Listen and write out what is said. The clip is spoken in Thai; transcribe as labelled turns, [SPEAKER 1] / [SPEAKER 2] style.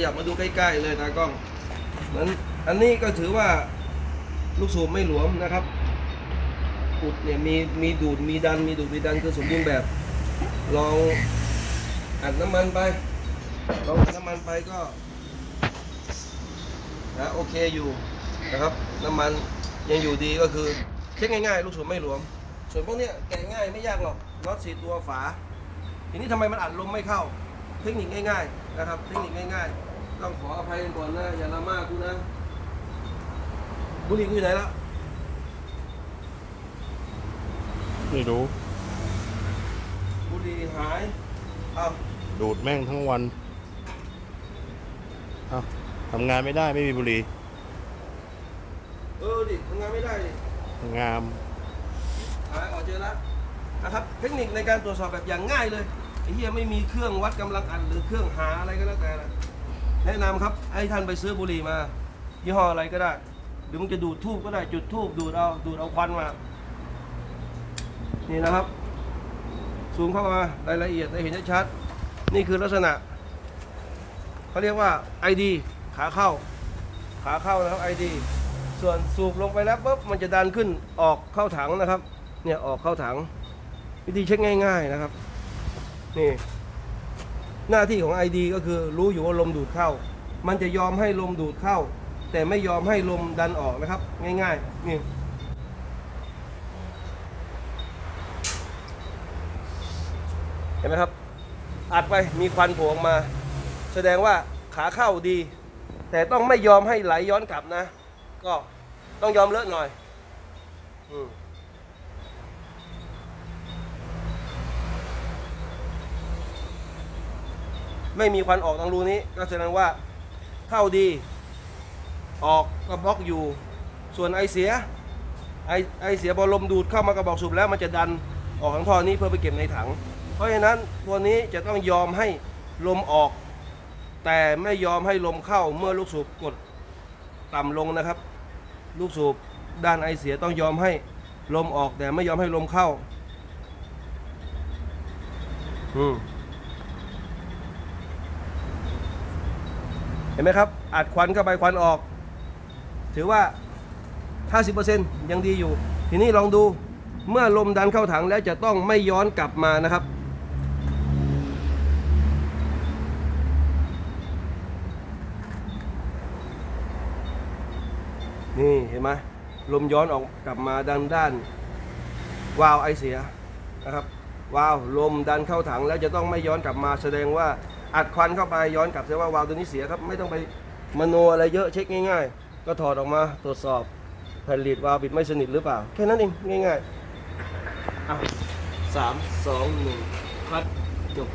[SPEAKER 1] ขยับมาดูใกล้ๆเลยนะกล้องนั้นอันนี้ก็ถือว่าลูกสูบไม่หลวมนะครับอุดเนี่ยมีมีดูดมีดันมีดูดมีดันคือสมบูรณ์แบบ ลองอัดน้ำมันไปลองอัดน้ำมันไปก็นะโอเคอยู่นะครับ น้ำมันยังอยู่ดีก็คือเช็คง่ายๆ ลูกสูบไม่หลวม ส่วนพวกเนี้ยแกะง่ายไม่ยากหรอกน็อตสี่ตัวฝา ทีนี้ทำไมมันอัดลมไม่เข้า เทคนิคง่ายๆนะครับ เทคนิคง่ายๆ ต้องขออภัยกันก่อนนะ อย่าละมากกูนะ บุหรี่กูอยู่ไหนละ
[SPEAKER 2] ไม่รู้
[SPEAKER 1] บุหรี่หาย เอา
[SPEAKER 2] ดูดแม่งทั้งวันเอ้าทำงานไม่ได้ไม่มีบุหรี่
[SPEAKER 1] เออดิทำงานไม่ได้ดิ
[SPEAKER 2] งาม
[SPEAKER 1] หายออกเจอแล้วนะครับ เทคนิคในการตรวจสอบแบบอย่างง่ายเลยไอ้เหี้ยไม่มีเครื่องวัดกำลังอัดหรือเครื่องหาอะไรก็แล้วแต่นะ แนะนำครับ ให้ท่านไปซื้อบุหรี่มา ยี่ห้ออะไรก็ได้ หรือมึงจะดูดทูบก็ได้จุดทูบดูดเอาดูดเอาควันมา นี่นะครับ ซูมเข้ามารายละเอียดได้เห็นชัดๆนี่คือลักษณะเขาเรียกว่า ID ขาเข้า ขาเข้านะครับ ID ส่วนสูบลงไปแล้วปุ๊บมันจะดันขึ้นออกเข้าถังนะครับ เนี่ยออกเข้าถัง วิธีเช็คง่าย ๆนะครับ นี่ หน้าที่ของ ID ก็คือรู้อยู่ว่าลมดูดเข้า มันจะยอมให้ลมดูดเข้า แต่ไม่ยอมให้ลมดันออกนะครับ ง่ายๆนี่เห็นไหมครับ อัดไปมีควันโผล่ออกมา แสดงว่าขาเข้าดี แต่ต้องไม่ยอมให้ไหลย้อนกลับนะ ก็ต้องยอมเลอะหน่อย อืม ไม่มีควันออกทางรูนี้ ก็แสดงว่าเข้าดีออกก็บล็อกอยู่ ส่วนไอเสียไอไอเสียพอลมดูดเข้ามากระบอกสูบแล้วมันจะดันออกทางท่อนี้เพื่อไปเก็บในถัง เพราะฉะนั้นตัวนี้จะต้องยอมให้ลมออก แต่ไม่ยอมให้ลมเข้าเมื่อลูกสูบกดต่ำลงนะครับ ลูกสูบด้านไอเสียต้องยอมให้ลมออกแต่ไม่ยอมให้ลมเข้า อืม ห็นไหมครับอัดควันเข้าไปควันออก ถือว่า 50%ยังดีอยู่ ทีนี้ลองดูเมื่อลมดันเข้าถังแล้วจะต้องไม่ย้อนกลับมานะครับ นี่เห็นไหมลมย้อนออกกลับมาด้านด้านวาล์วไอเสียนะครับวาล์วลมดันเข้าถังแล้วจะต้องไม่ย้อนกลับมาแสดงว่า อัดควันเข้าไปย้อนกลับเสียว่าวาล์วตัวนี้เสียครับไม่ต้องไปมโนอะไรเยอะเช็คง่าย ๆ ก็ถอดออกมาตรวจสอบแผ่นลีดวาล์วปิดไม่สนิทหรือเปล่า แค่นั้นเองง่ายๆอะสามสองหนึ่งคัดจบ